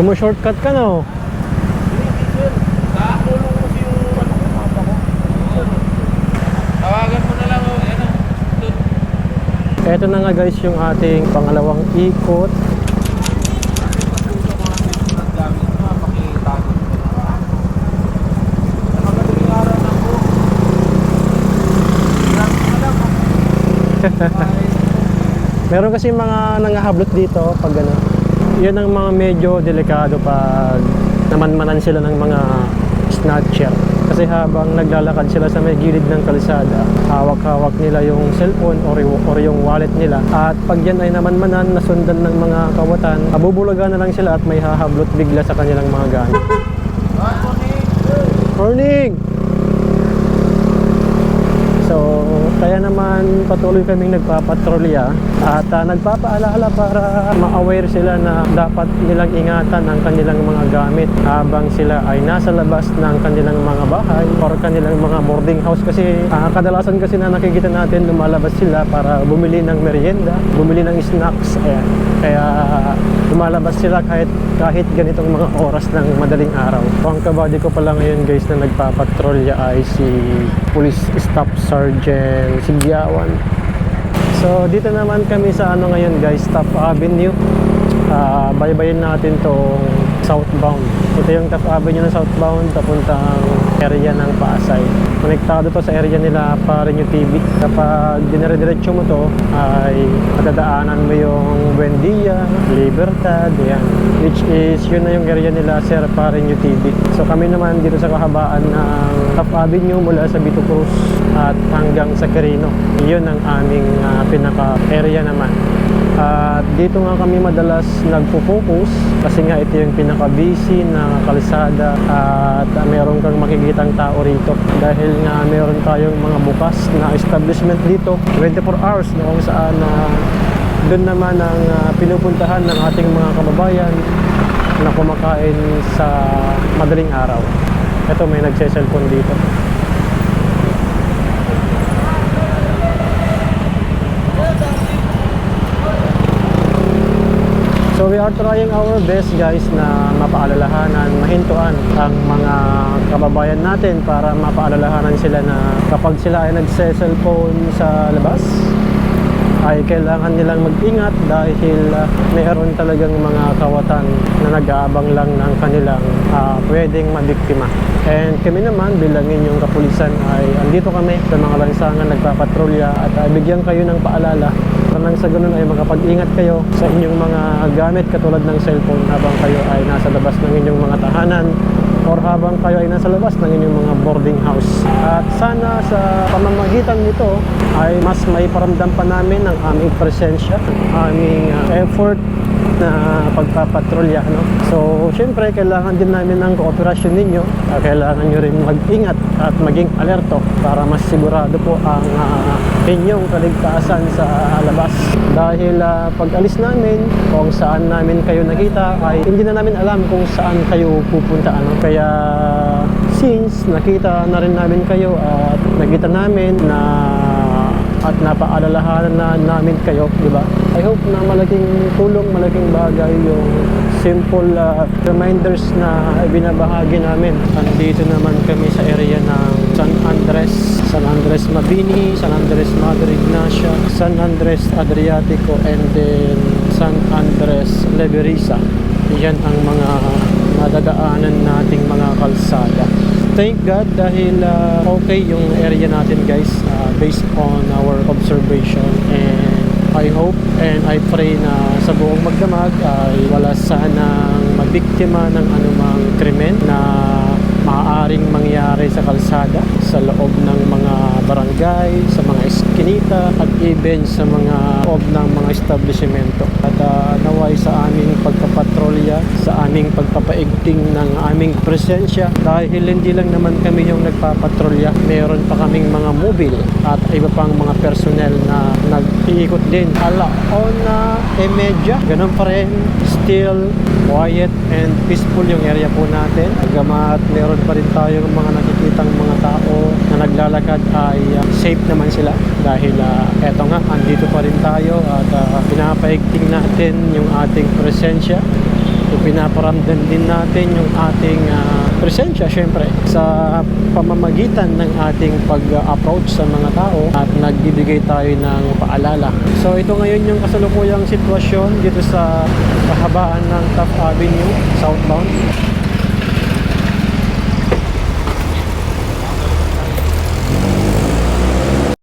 Sumu-shortcut ka ano na lang, oh, ano, doon. Eto na nga guys yung ating pangalawang ikot. Meron kasi mga nangahablot dito pag ano. Yun ang mga medyo delikado pag namanmanan sila ng mga snatcher. Kasi habang naglalakad sila sa may gilid ng kalsada, hawak-hawak nila yung cellphone or, or yung wallet nila. At pag yan ay namanmanan, nasundan ng mga kawatan, abubulaga na lang sila at may hahablot bigla sa kanilang mga gamit. morning. Morning! So, kaya naman patuloy kaming nagpapatrolya at ah, nagpapaalala para ma-aware sila na dapat nilang ingatan ang kanilang mga gamit habang sila ay nasa labas ng kanilang mga bahay or kanilang mga boarding house kasi ah, kadalasan kasi na nakikita natin lumalabas sila para bumili ng merienda, bumili ng snacks, ayan. Kaya lumalabas sila kahit kahit ganitong mga oras ng madaling araw. Ang kabady ko pala ngayon guys na nagpapatrolya ay si Police Staff Sergeant Sigyawan. So dito naman kami sa ano ngayon guys, Taft Avenue. Ah, baybayin natin tong southbound. Ito yung Taft Avenue na southbound papuntang area ng Pasay. Konektado to sa area nila Pareño TV. Kapag dinire-diretso mo to ay madadaanan mo yung Buendia, Libertad, yan. Which is yun na yung area nila Sir Pareño TV. So kami naman dito sa kahabaan ng Taft Avenue mula sa Bito Cruz at hanggang sa Quirino. Yun ang aming ah, pinaka-area naman. At dito nga kami madalas nagpo-focus kasi nga ito yung pinaka-busy na kalsada at uh, meron kang makikitang tao rito dahil nga meron tayong mga bukas na establishment dito 24 hours na kung saan na doon naman ang ah, pinupuntahan ng ating mga kababayan na kumakain sa madaling araw. Ito may nagse-cellphone dito. We are trying our best guys na mapaalalahanan, mahintuan ang mga kababayan natin para mapaalalahanan sila na kapag sila ay nagse-cellphone sa labas ay kailangan nilang mag-ingat dahil uh, mayroon talagang mga kawatan na nag-aabang lang ng kanilang ah, pwedeng mabiktima. And kami naman bilang inyong kapulisan ay andito kami sa mga lansangan nagpapatrolya at uh, bigyan kayo ng paalala nang sa ganun ay makapag-ingat kayo sa inyong mga gamit katulad ng cellphone habang kayo ay nasa labas ng inyong mga tahanan or habang kayo ay nasa labas ng inyong mga boarding house. At sana sa pamamagitan nito ay mas may paramdam pa namin ang aming presensya, aming uh, effort na pagpapatrolya. No? So, syempre, kailangan din namin ng kooperasyon ninyo. Uh, kailangan nyo rin mag-ingat at maging alerto para mas sigurado po ang uh, inyong kaligtasan sa labas. Dahil uh, pag alis namin, kung saan namin kayo nakita, ay hindi na namin alam kung saan kayo pupunta. Ano? Kaya, since nakita na rin namin kayo at nakita namin na at napaalalahanan na namin kayo, di ba? I hope na malaking tulong, malaking bagay yung simple uh, reminders na ibinabahagi namin. Andito naman kami sa area ng San Andres, San Andres Mabini, San Andres Madre Ignacia, San Andres Adriatico, and then San Andres Leverisa. Yan ang mga nadadaanan nating mga kalsada thank God dahil uh, okay yung area natin guys uh, based on our observation and I hope and I pray na sa buong magdamag ay wala sanang mabiktima ng anumang krimen na maaaring mangyari sa kalsada sa loob ng mga barangay, sa mga eskinita at even sa mga loob ng mga establishmento. At uh, naway sa aming pagpapatrolya, sa aming pagpapaigting ng aming presensya. Dahil hindi lang naman kami yung nagpapatrolya, meron pa kaming mga mobile at iba pang mga personnel na nag-iikot din. Alaona, Emedya, ganun pa rin, still quiet and peaceful yung area po natin. Gamat meron pa rin tayong mga nakikitang mga tao na naglalakad ay uh, safe naman sila dahil uh, eto nga, andito pa rin tayo at uh, pinapaigting natin yung ating presensya Ipinaparamdam din natin yung ating ah, presensya syempre sa pamamagitan ng ating pag-approach sa mga tao at nagbibigay tayo ng paalala. So ito ngayon yung kasalukuyang sitwasyon dito sa kahabaan ng Taft Avenue, southbound.